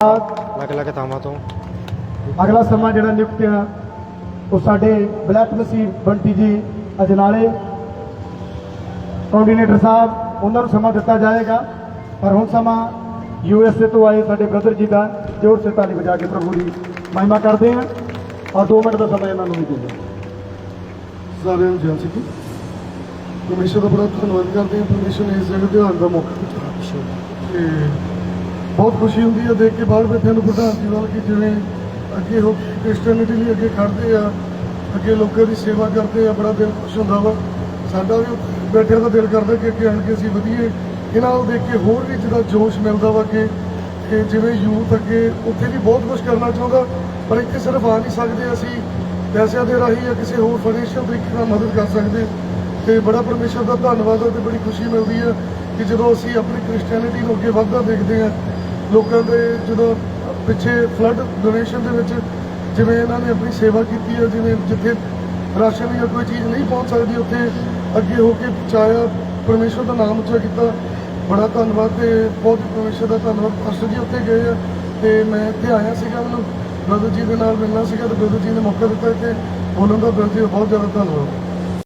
ਅਲੱਗ-ਅਲੱਗ ਥਾਵਾਂ ਤੋਂ। ਅਗਲਾ ਸਮਾਂ ਜਿਹੜਾ ਨਿਯੁਕਤ ਆ ਉਹ ਸਾਡੇ ਬਲੈਕ ਨਸੀਬ ਬੰਟੀ ਜੀ ਅਜਨਾਲੇ ਕੋਆਰਡੀਨੇਟਰ ਸਾਹਿਬ ਉਹਨਾਂ ਨੂੰ ਸਮਾਂ ਦਿੱਤਾ ਜਾਏਗਾ ਪਰ ਹੁਣ ਸਮਾਂ ਯੂ ਐਸ ਏ ਤੋਂ ਆਏ ਸਾਡੇ ਬ੍ਰਦਰ ਜੀ ਦਾ ਜੋਰ ਸੇ ਤਾਲੀ ਵਜਾ ਕੇ ਪ੍ਰਭੂ ਦੀ ਮਹਿਮਾ ਕਰਦੇ ਹਾਂ ਔਰ 2 ਮਿੰਟ ਦਾ ਸਮਾਂ ਇਹਨਾਂ ਨੂੰ ਵੀ ਦਿੰਦੇ ਸਾਰਿਆਂ ਨੂੰ ਜੈ ਸਿੱਖੀ ਪਰਮੇਸ਼ਰ ਦਾ ਬੜਾ ਧੰਨਵਾਦ ਕਰਦੇ ਹਾਂ ਪਰਮੇਸ਼ਰ ਨੇ ਇਸ ਜਗ੍ਹਾ ਤੇ ਆਉਣ ਦਾ ਮੌਕਾ ਦਿੱਤਾ। ਤੇ ਬਹੁਤ ਖੁਸ਼ੀ ਹੁੰਦੀ ਹੈ ਦੇਖ ਕੇ ਬਾਹਰ ਬੈਠਿਆਂ ਨੂੰ ਪ੍ਰਧਾਨ ਜੀ ਵੱਲ ਕਿ ਜਿਵੇਂ ਅੱਗੇ ਹੋ ਕ੍ਰਿਸਚੀਅਨਿਟੀ ਲਈ ਅੱਗੇ ਖੜਦੇ ਆ, ਅੱਗੇ ਲੋਕਾਂ ਦੀ ਸੇਵਾ ਕਰਦੇ ਆ, ਬੜਾ ਦਿਲ ਖੁਸ਼ ਹੁੰਦਾ ਵਾ। ਸਾਡਾ ਵੀ ਬੈਠਿਆਂ ਦਾ ਦਿਲ ਕਰਦਾ ਕਿ ਅੱਗੇ ਆਣ ਕੇ ਅਸੀਂ ਵਧੀਏ। ਇਹਨਾਂ ਨੂੰ ਦੇਖ ਕੇ ਹੋਰ ਵੀ ਜਿਹੜਾ ਜੋਸ਼ ਮਿਲਦਾ ਵਾ ਕਿ ਕਿ ਜਿਵੇਂ ਯੂਥ ਅੱਗੇ ਉੱਥੇ ਵੀ ਬਹੁਤ ਕੁਝ ਕਰਨਾ ਚਾਹੁੰਦਾ, ਪਰ ਇੱਥੇ ਸਿਰਫ ਆ ਨਹੀਂ ਸਕਦੇ ਅਸੀਂ। ਪੈਸਿਆਂ ਦੇ ਰਾਹੀਂ ਜਾਂ ਕਿਸੇ ਹੋਰ ਫਾਈਨੈਂਸ਼ੀਅਲ ਤਰੀਕੇ ਨਾਲ ਮਦਦ ਕਰ ਸਕਦੇ। ਤੇ ਬੜਾ ਪਰਮੇਸ਼ਰ ਦਾ ਧੰਨਵਾਦ ਹੈ ਤੇ ਬੜੀ ਖੁਸ਼ੀ ਮਿਲਦੀ ਹੈ ਕਿ ਜਦੋਂ ਅਸੀਂ ਆਪਣੀ ਕ੍ਰਿਸਚੀਅਨਿਟੀ ਨੂੰ ਅੱਗੇ ਵੱਧਦਾ ਦੇਖਦੇ ਹਾਂ ਲੋਕਾਂ ਦੇ ਜਦੋਂ ਪਿੱਛੇ ਫਲੱਡ ਡੋਨੇਸ਼ਨ ਦੇ ਵਿੱਚ ਜਿਵੇਂ ਇਹਨਾਂ ਨੇ ਆਪਣੀ ਸੇਵਾ ਕੀਤੀ ਹੈ ਜਿਵੇਂ ਜਿੱਥੇ ਰਾਸ਼ਨ ਜਾਂ ਕੋਈ ਚੀਜ਼ ਨਹੀਂ ਪਹੁੰਚ ਸਕਦੀ, ਉੱਥੇ ਅੱਗੇ ਹੋ ਕੇ ਪਹੁੰਚਾਇਆ ਪਰਮੇਸ਼ਰ ਦਾ ਨਾਮ ਉੱਚਾ ਕੀਤਾ। ਬੜਾ ਧੰਨਵਾਦ ਤੇ ਬਹੁਤ ਪਰਮੇਸ਼ਰ ਦਾ ਧੰਨਵਾਦ। ਪਾਸਟਰ ਜੀ ਉੱਥੇ ਗਏ ਆ ਤੇ ਮੈਂ ਇੱਥੇ ਆਇਆ ਸੀਗਾ ਮੈਨੂੰ। ਬ੍ਰਦਰ ਜੀ ਦੇ ਨਾਲ ਮਿਲਣਾ ਸੀਗਾ ਤੇ ਬ੍ਰਦਰ ਜੀ ਨੇ ਮੌਕਾ ਦਿੱਤਾ ਇੱਥੇ। ਬੋਲਣ ਦਾ ਬ੍ਰਦਰ ਜੀ ਦਾ ਬਹੁਤ ਜ਼ਿਆਦਾ ਧੰਨਵਾਦ।